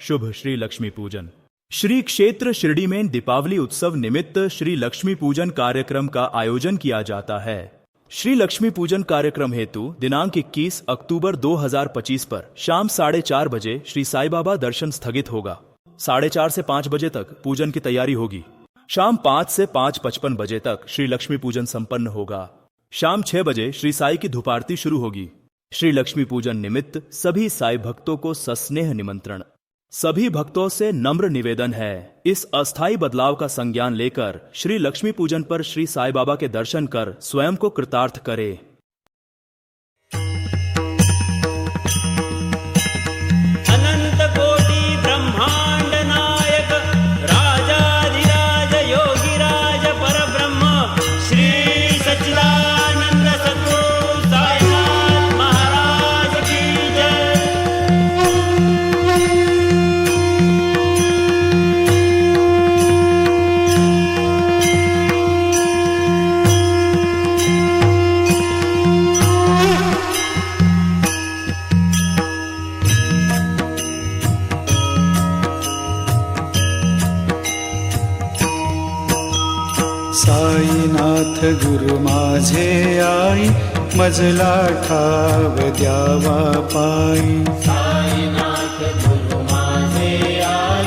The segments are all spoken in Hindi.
शुभ श्री लक्ष्मी पूजन। श्री क्षेत्र शिरडी में दीपावली उत्सव निमित्त श्री लक्ष्मी पूजन कार्यक्रम का आयोजन किया जाता है। श्री लक्ष्मी पूजन कार्यक्रम हेतु दिनांक 21 अक्टूबर 2025 पर शाम साढ़े चार बजे श्री साई बाबा दर्शन स्थगित होगा। साढ़े चार से पाँच बजे तक पूजन की तैयारी होगी। शाम पाँच से पाँच पचपन बजे तक श्री लक्ष्मी पूजन संपन्न होगा। शाम छह बजे श्री साई की धूप आरती शुरू होगी। श्री लक्ष्मी पूजन निमित्त सभी साई भक्तों को सस्नेह निमंत्रण। सभी भक्तों से नम्र निवेदन है। इस अस्थाई बदलाव का संज्ञान लेकर श्री लक्ष्मी पूजन पर श्री साई बाबा के दर्शन कर स्वयं को कृतार्थ करे। साईनाथ गुरु माझे आई मजला ठाव द्यावा पायी. साईनाथ गुरु माझे आई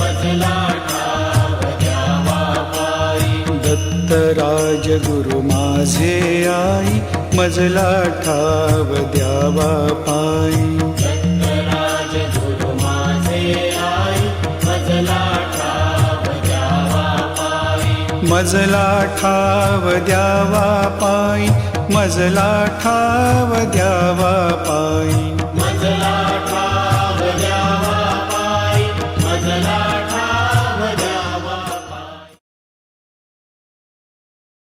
मजला ठाव द्यावा पायी. दत्तराज गुरु माझे आई मजला ठाव द्यावा पायी. मजला ठाव द्यावा पायी. मजला ठाव द्या